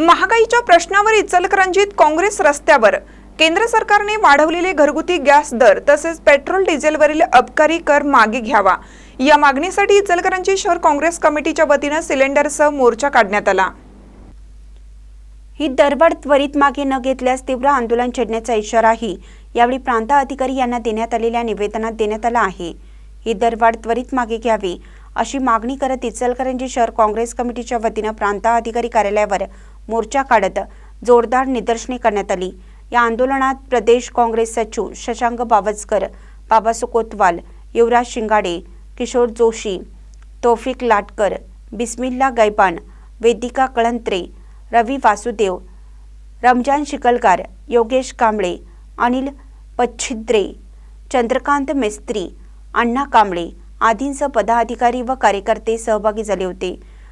महागाईच्या प्रश्नावर इचलकरंजीत काँग्रेस रस्त्यावर. केंद्र सरकारने वाढवलेले घरगुती गॅस दर तसेच पेट्रोल डिझेलवरील अबकारी कर मागे घ्यावा. या मागणीसाठी इचलकरंजी शहर काँग्रेस कमिटीच्या वतीनं सिलेंडरसह मोर्चा काढण्यात आला. ही दरवाढ त्वरित मागे न घेतल्यास तीव्र आंदोलन छेडण्याचा इशाराही यावेळी प्रांत अधिकारी यांना देण्यात आलेल्या निवेदनात देण्यात आला आहे. ही दरवाढ त्वरित मागे घ्यावी अशी मागणी करत इचलकरंजी शहर काँग्रेस कमिटीच्या वतीनं प्रांत अधिकारी कार्यालयावर मोर्चा काढत जोरदार निदर्शने करण्यात आली. या आंदोलनात प्रदेश काँग्रेस सचिव शशांक बावस्कर बाबा कोतवाल युवराज शिंगाडे किशोर जोशी तौफिक लाटकर बिस्मिल्ला गैबान वेदिका कळंत्रे रवी वासुदेव रमजान शिकलकार योगेश कांबळे अनिल पच्छिद्रे चंद्रकांत मेस्त्री अण्णा कांबळे आदींसह पदाधिकारी व कार्यकर्ते सहभागी झाले होते.